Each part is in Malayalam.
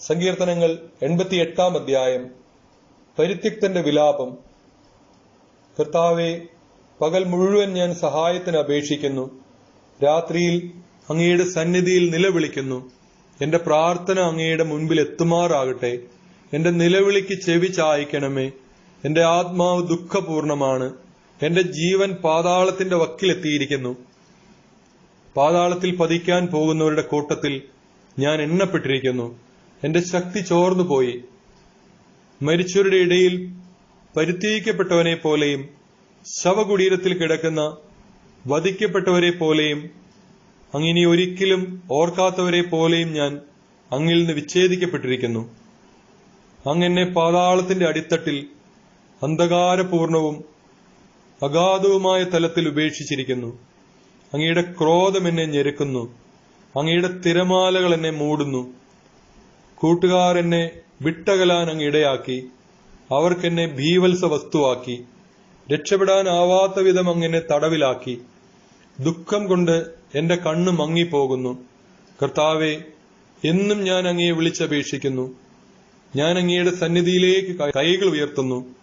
സങ്കീർത്തനങ്ങൾ എൺപത്തിയെട്ടാം അധ്യായം. പരിത്യക്തന്റെ വിലാപം. കർത്താവെ പകൽ മുഴുവൻ ഞാൻ സഹായത്തിന് അപേക്ഷിക്കുന്നു. രാത്രിയിൽ അങ്ങയുടെ സന്നിധിയിൽ നിലവിളിക്കുന്നു. എന്റെ പ്രാർത്ഥന അങ്ങയുടെ മുൻപിൽ എത്തുമാറാകട്ടെ. എന്റെ നിലവിളിക്ക് ചെവി ചായ്ക്കണമേ. എന്റെ ആത്മാവ് ദുഃഖപൂർണമാണ്. എന്റെ ജീവൻ പാതാളത്തിന്റെ വക്കിലെത്തിയിരിക്കുന്നു. പാതാളത്തിൽ പതിക്കാൻ പോകുന്നവരുടെ കൂട്ടത്തിൽ ഞാൻ എണ്ണപ്പെട്ടിരിക്കുന്നു. എന്റെ ശക്തി ചോർന്നുപോയി മരിച്ചവരുടെ ഇടയിൽ പരിത്യയിക്കപ്പെട്ടവനെ പോലെയും ശവകുടീരത്തിൽ കിടക്കുന്ന വധിക്കപ്പെട്ടവരെ പോലെയും അങ്ങിനി ഒരിക്കലും ഓർക്കാത്തവരെ പോലെയും ഞാൻ അങ്ങിൽ നിന്ന് വിച്ഛേദിക്കപ്പെട്ടിരിക്കുന്നു. അങ്ങെന്നെ പാതാളത്തിന്റെ അടിത്തട്ടിൽ അന്ധകാരപൂർണവും അഗാധവുമായ തലത്തിൽ ഉപേക്ഷിച്ചിരിക്കുന്നു. അങ്ങയുടെ ക്രോധം എന്നെ ഞെരുക്കുന്നു. അങ്ങയുടെ തിരമാലകൾ എന്നെ മൂടുന്നു. കൂട്ടുകാർ എന്നെ വിട്ടകലാൻ അങ്ങ് ഇടയാക്കി. അവർക്കെന്നെ ഭീവത്സ വസ്തുവാക്കി. രക്ഷപ്പെടാനാവാത്ത വിധം അങ്ങനെ തടവിലാക്കി. ദുഃഖം കൊണ്ട് എന്റെ കണ്ണ് മങ്ങിപ്പോകുന്നു. കർത്താവെ എന്നും ഞാൻ അങ്ങയെ വിളിച്ചപേക്ഷിക്കുന്നു. ഞാൻ അങ്ങയുടെ സന്നിധിയിലേക്ക് കൈകൾ ഉയർത്തുന്നു.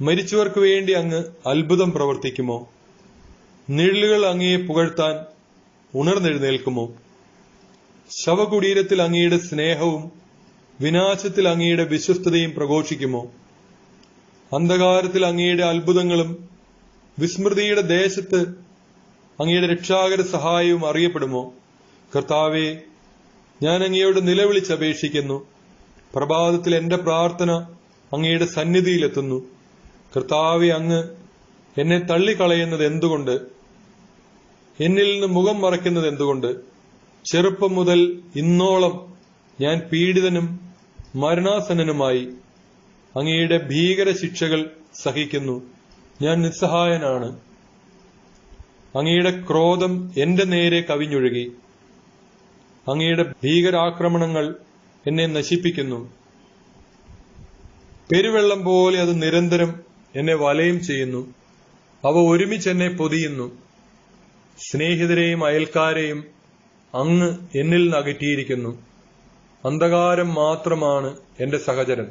മരിച്ചവർക്ക് വേണ്ടി അങ്ങ് അത്ഭുതം പ്രവർത്തിക്കുമോ? നിഴലുകൾ അങ്ങയെ പുകഴ്ത്താൻ ഉണർന്നെഴുന്നേൽക്കുമോ? ശവകുടീരത്തിൽ അങ്ങയുടെ സ്നേഹവും വിനാശത്തിൽ അങ്ങയുടെ വിശ്വസ്തതയും പ്രഘോഷിക്കുമോ? അന്ധകാരത്തിൽ അങ്ങയുടെ അത്ഭുതങ്ങളും വിസ്മൃതിയുടെ ദേശത്ത് അങ്ങയുടെ രക്ഷാകര സഹായവും അറിയപ്പെടുമോ? കർത്താവെ ഞാൻ അങ്ങയോട് നിലവിളിച്ചപേക്ഷിക്കുന്നു പ്രഭാതത്തിൽ എന്റെ പ്രാർത്ഥന അങ്ങയുടെ സന്നിധിയിലെത്തുന്നു. കർത്താവെ അങ്ങ് എന്നെ തള്ളിക്കളയുന്നത് എന്തുകൊണ്ട്? എന്നിൽ നിന്ന് മുഖം മറയ്ക്കുന്നത് എന്തുകൊണ്ട്? ചെറുപ്പം മുതൽ ഇന്നോളം ഞാൻ പീഡിതനും മരണാസന്നനുമായി അങ്ങയുടെ ഭീകര ശിക്ഷകൾ സഹിക്കുന്നു. ഞാൻ നിസ്സഹായനാണ്. അങ്ങയുടെ ക്രോധം എന്റെ നേരെ കവിഞ്ഞൊഴുകി. അങ്ങയുടെ ഭീകരാക്രമണങ്ങൾ എന്നെ നശിപ്പിക്കുന്നു. പെരുവെള്ളം പോലെ അത് നിരന്തരം എന്നെ വലയും ചെയ്യുന്നു. അവ ഒരുമിച്ച് എന്നെ പൊതിയുന്നു. സ്നേഹിതരെയും അയൽക്കാരെയും അങ്ങ് എന്നിൽ നിന്ന് അകറ്റിയിരിക്കുന്നു അന്ധകാരം മാത്രമാണ് എന്റെ സഹചരൻ.